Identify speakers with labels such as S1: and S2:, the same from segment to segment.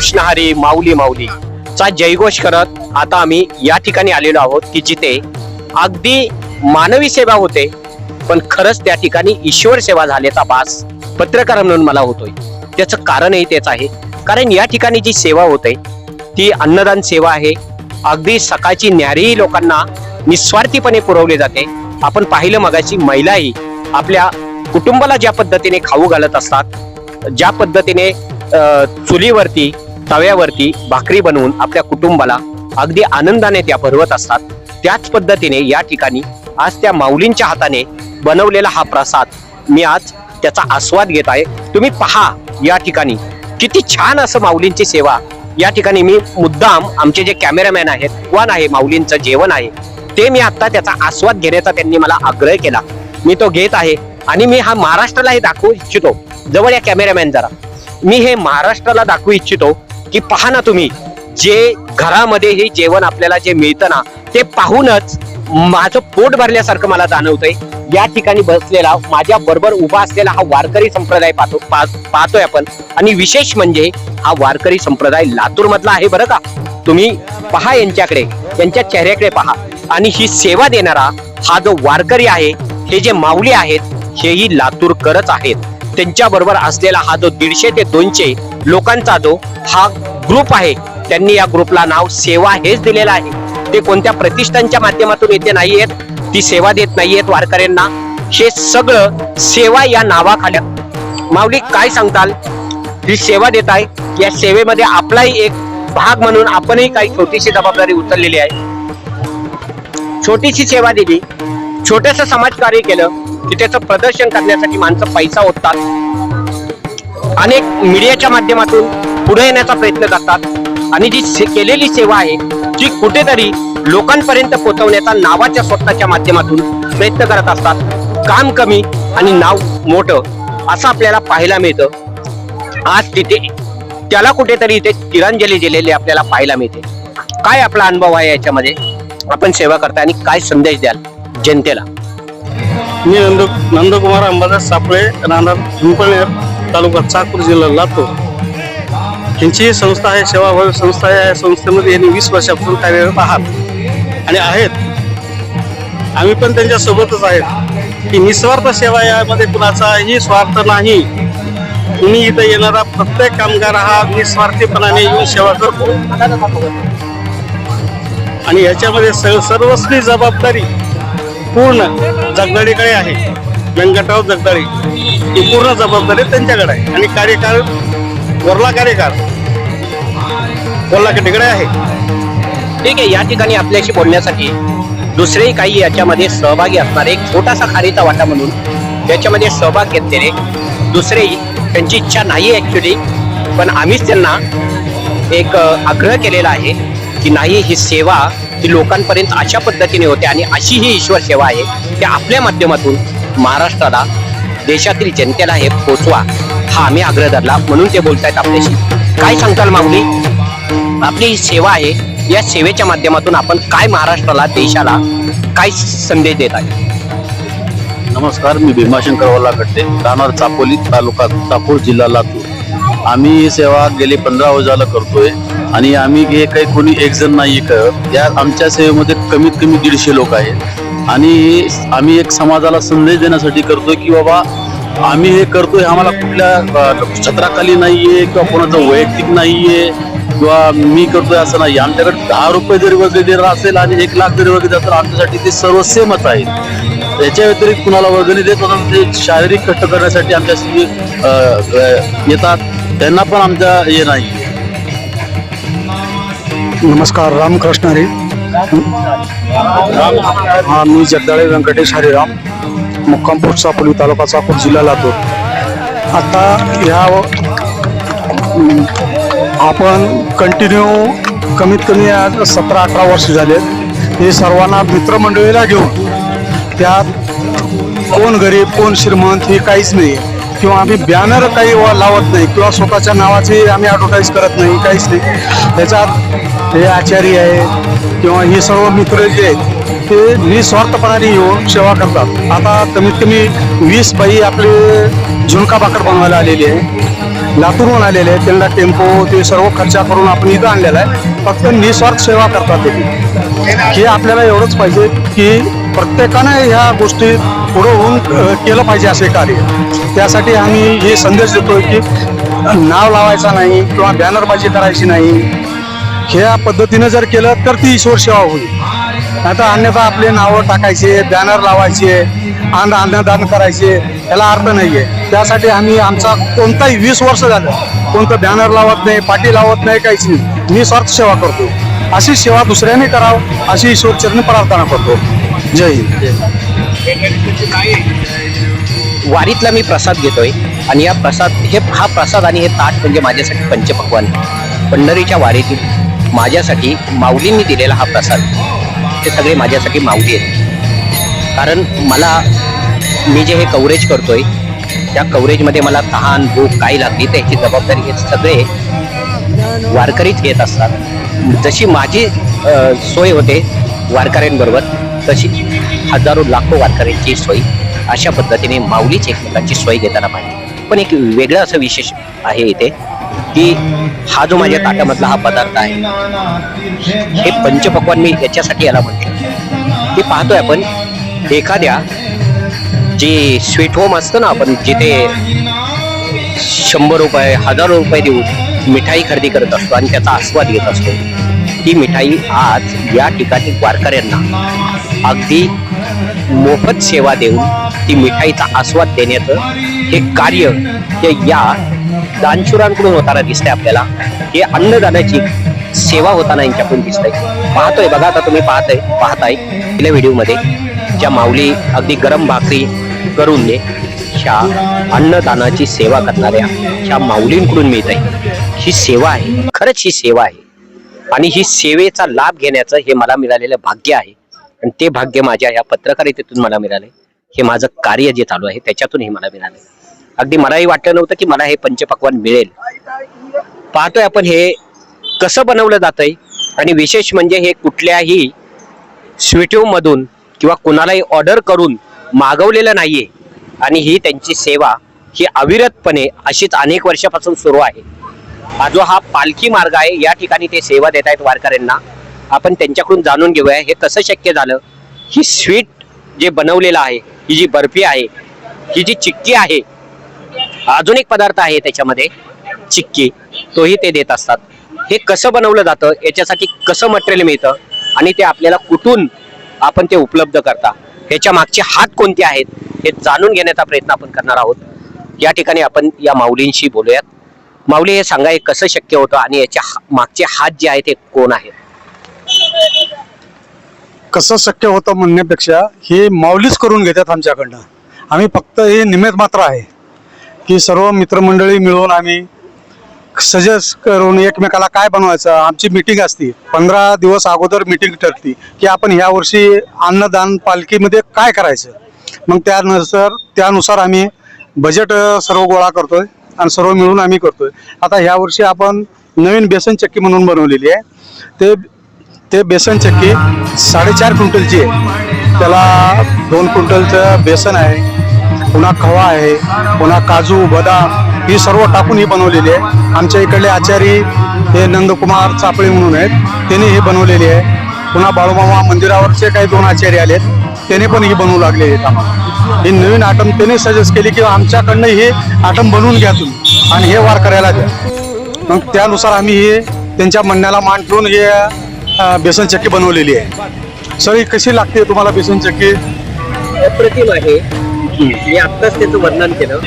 S1: कृष्ण हरी माऊली माऊली चा जयघोष करत आता आम्ही या ठिकाणी आलेलो आहोत की जिथे अगदी मानवी सेवा होते पण खरंच त्या ठिकाणी ईश्वर सेवा झाल्याचा भास पत्रकार म्हणून मला होतोय. त्याचं कारणही तेच आहे. कारण या ठिकाणी जी सेवा होते ती अन्नदान सेवा आहे. अगदी सकाळची न्यारीही लोकांना निस्वार्थीपणे पुरवली जाते. आपण पाहिलं मगाची महिलाही आपल्या कुटुंबाला ज्या पद्धतीने खाऊ घालत असतात ज्या पद्धतीने चुलीवरती तव्यावरती भाकरी बनवून आपल्या कुटुंबाला अगदी आनंदाने त्या भरवत असतात. त्याच पद्धतीने या ठिकाणी आज त्या माऊलींच्या हाताने बनवलेला हा प्रसाद मी आज त्याचा आस्वाद घेत आहे. तुम्ही पहा या ठिकाणी. किती छान असं माऊलींची सेवा. या ठिकाणी मी मुद्दाम आमचे जे कॅमेरामॅन आहेत वन आहे माऊलींचं जेवण आहे ते मी आता त्याचा आस्वाद घेण्याचा त्यांनी मला आग्रह केला. मी तो घेत आहे आणि मी हा महाराष्ट्राला हे दाखवू इच्छितो. जवळ या कॅमेरामॅन जरा. मी हे महाराष्ट्राला दाखवू इच्छितो. की पहा ना तुम्ही जे घरामध्ये हे जेवण आपल्याला जे मिळतं ना ते पाहूनच माझं पोट भरल्यासारखं मला जाणवतंय. या ठिकाणी बसलेला माझ्या बरोबर उभा असलेला हा वारकरी संप्रदाय पाहतो पाहतोय आपण. आणि विशेष म्हणजे हा वारकरी संप्रदाय लातूर मधला आहे बरं का. तुम्ही पहा यांच्याकडे यांच्या चेहऱ्याकडे पहा. आणि ही सेवा देणारा हा जो वारकरी आहे हे जे माऊली आहेत हेही लातूरकरच आहेत. त्यांच्या बरोबर असलेला हा जो दीडशे ते दोनशे लोकांचा जो हा ग्रुप आहे. त्यांनी या ग्रुपला नाव सेवा हेच दिलेलं आहे. ते कोणत्या प्रतिष्ठानच्या माध्यमातून येते नाहीयेत ती सेवा देत नाहीयेत वारकऱ्यांना. हे सगळं सेवा या नावाखाल्या माऊली काय सांगताल? ही सेवा देत आहे. या सेवेमध्ये आपलाही एक भाग म्हणून आपणही काही छोटीशी जबाबदारी उचललेली आहे. छोटीशी सेवा दिली. छोटस समाजकार्य केलं. की त्याचं प्रदर्शन करण्यासाठी माणसं पैसा ओततात. अनेक मीडियाच्या माध्यमातून पुढे येण्याचा प्रयत्न करतात. आणि जी से- केलेली सेवा आहे जी कुठेतरी लोकांपर्यंत पोहोचवण्याचा नावाच्या स्वतःच्या माध्यमातून प्रयत्न करत असतात. काम कमी आणि नाव मोठं असं आपल्याला पाहायला मिळतं. आज तिथे त्याला कुठेतरी इथे तिरांजली दिलेली आपल्याला पाहायला मिळते. काय आपला अनुभव आहे याच्यामध्ये? आपण सेवा करता आणि काय संदेश द्याल जनतेला?
S2: मी नंद नंदकुमार अंबादास सापळे राहणार पिंपळनेर तालुका चाकूर जिल्हा लातूर. यांची ही संस्था आहे सेवाभावी संस्था आहे. या संस्थेमध्ये यांनी वीस वर्षापासून कार्यरत आहात. आणि आहेत. आम्ही पण त्यांच्यासोबतच आहेत. की निस्वार्थ सेवा यामध्ये कुणाचाही स्वार्थ नाही. तुम्ही इथं येणारा प्रत्येक कामगार हा निस्वार्थीपणाने येऊन सेवा करतो. आणि याच्यामध्ये स- सर्वस्वी जबाबदारी पूर्ण जगदाळीकडे आहे. व्यंकटराव जगदाळी. ही पूर्ण जबाबदारी त्यांच्याकडे आहे. आणि कार्यकाळ वरला कार्यकाळ तिकडे आहे.
S1: ठीक आहे या ठिकाणी आपल्याशी बोलण्यासाठी दुसरेही काही याच्यामध्ये सहभागी असणार एक छोटासा खारीचा वाटा म्हणून याच्यामध्ये सहभाग घेतलेले दुसरेही त्यांची इच्छा नाही ॲक्च्युली पण आम्हीच त्यांना एक आग्रह केलेला आहे की नाही ही सेवा ही लोकांपर्यंत अशा पद्धतीने होते आणि अशी ही ईश्वर सेवा आहे की आपल्या माध्यमातून महाराष्ट्राला देशातील जनतेला हे पोचवा. हा आम्ही आग्रह धरला म्हणून ते बोलतायत आपल्याशी. काय सांगताल माऊली? आपली सेवा आहे. या सेवेच्या माध्यमातून आपण काय महाराष्ट्राला देशाला काय संदेश देत आहे?
S3: नमस्कार मी भीमाशंकर वल्लागड्डे राहणार चापोली तालुका चापूर जिल्हा लातूर. आम्ही ही सेवा गेले पंधरा वर्षाला करतोय आणि आम्ही हे काही कोणी एक जण नाही करत या आमच्या सेवेमध्ये कमीत कमी दीडशे लोक आहेत. आणि आम्ही एक समाजाला संदेश देण्यासाठी करतोय की बाबा आम्ही हे करतोय आम्हाला कुठल्या छत्राखाली नाहीये किंवा कोणाचं वैयक्तिक नाहीये किंवा मी करतोय असं नाही. आमच्याकडे दहा रुपये जरी वगैरे असेल आणि एक लाख जरी वगैरे असेल आमच्यासाठी ते सर्व सेमच आहे त्याच्या व्यतिरिक्त कुणाला वर्गणी देत असतात ते शारीरिक कष्ट करण्यासाठी आमच्याशी येतात. त्यांना पण आमच्या हे नाही.
S2: नमस्कार रामकृष्ण हरी हा मी जगदाळे व्यंकटेश हरिराम. मुक्कामपूर सापोली तालुका चाकूर जिल्हा लातूर. आता ह्या आपण कंटिन्यू कमीत कमी आज सतरा अठरा वर्ष झाले हे सर्वांना मित्रमंडळीला घेऊन त्यात कोण गरीब कोण श्रीमंत हे काहीच नाही. किंवा आम्ही बॅनर काही लावत नाही किंवा स्वतःच्या नावाची आम्ही ॲडव्हर्टाईज करत नाही काहीच नाही. त्याच्यात हे आचारी आहे किंवा हे सर्व मित्र जे आहेत ते निस्वार्थपणाने येऊन सेवा करतात. आता कमीत कमी वीस बाई आपले झुणका भाकर बनवायला आलेली आहे. लातूरहून आलेले आहे त्यांना टेम्पो ते सर्व खर्चा करून आपण इथं आणलेला आहे. फक्त निस्वार्थ सेवा करतात ते. हे आपल्याला एवढंच पाहिजे की प्रत्येकानं ह्या गोष्टी पुढं होऊन केलं पाहिजे असे कार्य. त्यासाठी आम्ही हे संदेश देतोय की नाव लावायचा नाही किंवा बॅनरबाजी करायची नाही. ह्या पद्धतीनं जर केलं तर ती ईश्वर सेवा होईल. आता अन्यथा आपले नावं टाकायचे बॅनर लावायचे अन्न अन्नदान करायचे याला अर्थ नाही आहे त्यासाठी आम्ही आमचा कोणताही वीस वर्ष झालं कोणतं बॅनर लावत नाही पाठी लावत नाही काहीच नाही. स्वार्थ सेवा करतो. अशी सेवा दुसऱ्याने करावं अशी ईश्वरचरणी प्रार्थना करतो. जय हिंद.
S1: वारीतला मी प्रसाद घेतोय आणि या प्रसाद हे हा प्रसाद आणि हे ताट म्हणजे माझ्यासाठी पंचपक्वान पंढरीच्या वारीतील माझ्यासाठी माऊलींनी दिलेला हा प्रसाद. ते सगळे माझ्यासाठी माऊली आहेत. कारण मला मी जे हे कव्हरेज करतोय त्या कव्हरेजमध्ये मला तहान भूक काही लागली त्याची जबाबदारी हे सगळे वारकरीच घेत असतात. जशी माझी सोय होते वारकऱ्यांबरोबर तशी हजारो लाखो वारकऱ्यांची सोय अशा पद्धतीने माऊलीच एकमेकांची सोय घेताना पाहिजे पण एक वेगळं असं विशेष आहे इथे की हा जो माझ्या ताटामधला हा पदार्थ आहे हे पंचपक्वान मी याच्यासाठी याला म्हटलं. ते पाहतोय आपण एखाद्या जे स्वीट होम असतं ना आपण जिथे शंभर रुपये हजारो रुपये देऊन मिठाई खरेदी करत असतो आणि त्याचा आस्वाद घेत असतो ती मिठाई आज या ठिकाणी वारकऱ्यांना अगदी मोफत सेवा देऊन ती मिठाईचा आस्वाद देण्याचं हे कार्य हे या दानशुरांकडून होताना दिसतंय आपल्याला. हे अन्नदानाची सेवा होताना यांच्याकडून दिसतंय. पाहतोय बघा आता तुम्ही पाहताय पाहताय पहिल्या व्हिडिओमध्ये. ज्या माऊली अगदी गरम भाकरी करून दे ह्या अन्नदानाची सेवा करणाऱ्या ह्या माऊलींकडून मिळत आहे ही सेवा आहे खरंच ही सेवा आहे. आणि ही सेवेचा लाभ घेण्याचं हे मला मिळालेलं भाग्य आहे. आणि ते भाग्य माझ्या या पत्रकारितेतून मला मिळाले हे माझं कार्य जे चालू आहे त्याच्यातून हे मला मिळाले अगदी मलाही वाटलं नव्हतं की मला हे पंचपक्वान मिळेल. पाहतोय आपण हे कसं बनवलं जातंय आणि विशेष म्हणजे हे कुठल्याही स्वीटिव्ह किंवा कुणालाही ऑर्डर करून मागवलेलं नाहीये आणि ही त्यांची सेवा ही अविरतपणे अशीच अनेक वर्षापासून सुरू आहे. हा जो हा पालखी मार्ग आहे. या ठिकाणी ते सेवा देत आहेत वारकऱ्यांना. आपण त्यांच्याकडून जाणून घेऊया हे कसं शक्य झालं. ही स्वीट जे बनवलेलं आहे ही जी बर्फी आहे ही जी चिक्की आहे अजून एक पदार्थ आहे त्याच्यामध्ये चिक्की. तोही ते देत असतात. हे कसं बनवलं जातं याच्यासाठी कसं मटेरियल मिळतं आणि ते आपल्याला कुठून आपण ते उपलब्ध करता ह्याच्या मागचे हात कोणते आहेत हे जाणून घेण्याचा प्रयत्न आपण करणार आहोत. या ठिकाणी आपण या माऊलींशी बोलूयात. माऊली हे सांगा हे कसं शक्य होतं आणि याच्या हा- मागचे हात जे आहेत ते कोण आहेत?
S2: कसं शक्य होतं म्हणण्यापेक्षा हे माऊलीच करून घेतात आमच्याकडनं. आम्ही फक्त हे निमित्त मात्र आहे. की सर्व मित्रमंडळी मिळून आम्ही सजेस्ट करून एकमेकाला काय बनवायचं आमची मिटिंग असते. पंधरा दिवस अगोदर मिटिंग ठरती की आपण ह्या वर्षी अन्नदान पालखीमध्ये काय करायचं? मग त्यानुसार त्यानुसार आम्ही बजेट सर्व गोळा करतोय आणि सर्व मिळून आम्ही करतोय. आता ह्या वर्षी आपण नवीन बेसन चक्की म्हणून बनवलेली आहे. ते ते बेसन चक्की साडेचार क्विंटलची आहे. त्याला दोन क्विंटलचं बेसन आहे. पुन्हा खवा आहे पुन्हा काजू बदाम ही सर्व टाकून ही बनवलेली आहे. आमच्या इकडले आचारी हे नंदकुमार चापळे म्हणून आहेत. त्यांनी ही बनवलेली आहे. पुन्हा बाळूमामा मंदिरावरचे काही दोन आचार्य आलेत. त्याने पण ही बनवू लागले आहेत आम्हाला. ही नवीन आटम त्याने सजेस्ट केली की आमच्याकडनं हे आटम बनवून घ्या तुम्ही आणि हे वार करायला द्या. मग त्यानुसार आम्ही हे त्यांच्या म्हणण्याला मान ठेवून हे बेसन चक्की बनवलेली आहे. सर ही कशी लागते तुम्हाला बेसन चक्की?
S1: अप्रतिम आहे. मी आत्ताच त्याचं वर्णन केलं.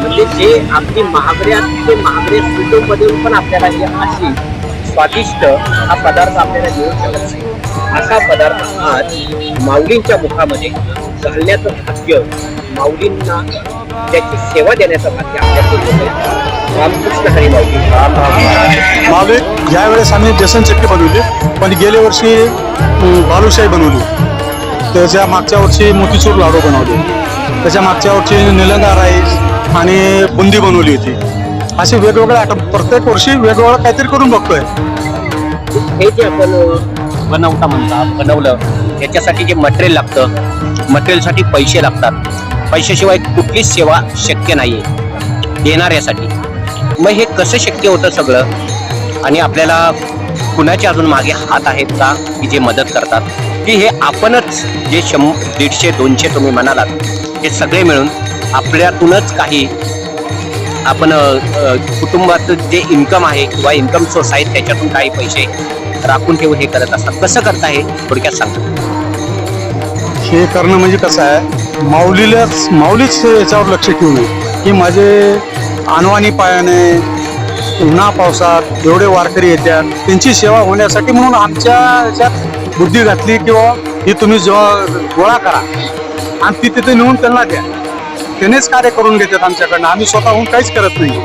S1: म्हणजे जे आपली महागड्यात ते महागडे स्वीटो पण आपल्याला ही अशी स्वादिष्ट हा पदार्थ आपल्याला मिळू शकत नाही. असा पदार्थ आज माऊलींच्या मुखामध्ये घालण्याचं भाग्य माऊलींना त्याची सेवा देण्याचं भाग्य आपल्याकडे रामकृष्ण हरी माऊली.
S2: मागे यावेळेस आम्ही बेसन चक्की बनवली पण गेल्या वर्षी बालुशाही बनवली. त्याच्या मागच्या वर्षी मोतीचूर लाडू बनवले. त्याच्या मागच्या वर्षी निलंगा राईस आणि बुंदी बनवली होती. असे वेगवेगळे आयटम प्रत्येक वर्षी वेगवेगळं काहीतरी करून बघतोय.
S1: हे जे आपण बनवता म्हणता बनवलं याच्यासाठी जे मटेरियल लागतं मटेरियलसाठी पैसे लागतात. पैशाशिवाय कुठलीच सेवा शक्य नाही आहे देणाऱ्यासाठी मग हे कसं शक्य होतं सगळं? आणि आपल्याला कुणाचे अजून मागे हात आहेत का? की जे मदत करतात? की हे आपणच जे शं दीडशे दोनशे तुम्ही म्हणालात हे सगळे मिळून आपल्यातूनच काही आपण कुटुंबात जे इन्कम आहे किंवा इन्कम सोर्स आहेत त्याच्यातून काही पैसे राखून ठेवून हे करत असतात. कसं करता हे? थोडक्यात सांगतो
S2: हे करणं म्हणजे कसं आहे? माऊलीलाच माऊलीच याच्यावर लक्ष ठेवू की माझे अनवाणी पायाने उन्हा पावसात एवढे वारकरी येतात त्यांची सेवा होण्यासाठी म्हणून आमच्या याच्यात बुद्धी घातली किंवा ही तुम्ही जेव्हा गोळा करा आणि ती तिथे नेऊन त्यांना द्या. त्यानेच कार्य करून घेतात आमच्याकडनं. आम्ही स्वतःहून काहीच करत नाही.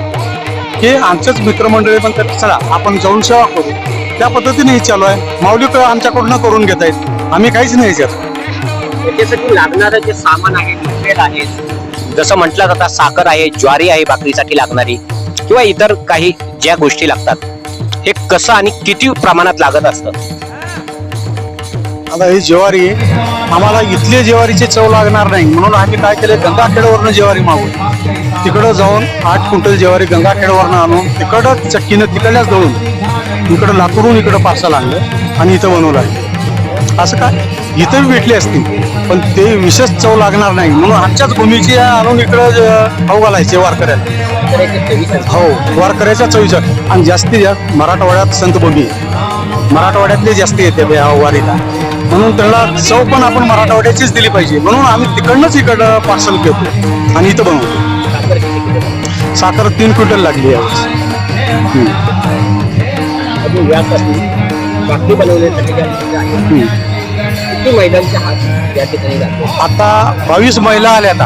S2: हे आमचेच मित्रमंडळी पण तर चला आपण जाऊन सेवा करू. त्या पद्धतीने हे चालू आहे. माऊली क- आमच्याकडून करून घेत आहेत. आम्ही काहीच नाही याच्यात
S1: त्याच्यासाठी लागणारं जे सामान आहे तेल आहे जसं म्हटलं जातं साखर आहे ज्वारी आहे भाकरीसाठी लागणारी किंवा इतर काही ज्या गोष्टी लागतात हे कसं आणि किती प्रमाणात लागत असतं?
S2: आता ही ज्वारी आम्हाला इथली ज्वारीची चव लागणार नाही. म्हणून आम्ही काय केलं गंगाखेडवरनं ज्वारी मागू तिकडं जाऊन आठ क्विंटल ज्वारी गंगाखेडवरनं आणून तिकडं चक्कीनं तिकडल्याच दळून इकडं लातूरून इकडं पार्सल आणलं आणि इथं बनवलं आहे असं काय? इथं भेटली असती. पण ते विशेष चव लागणार नाही. म्हणून आमच्याच भूमीची आणून इकडं ज- घालायचे वारकऱ्याला. हो वारकऱ्याच्या चवीच्या आणि जास्तीत जास्त मराठवाड्यात संत भूमी आहे. मराठवाड्यातले जास्त येते वारीला. म्हणून त्यांना चव पण आपण मराठवाड्याचीच दिली पाहिजे. म्हणून आम्ही तिकडनंच इकडं पार्सल घेतो आणि इथं बनवतो. साखर तीन क्विंटल लागली आहे आता बावीस महिला आल्या आता.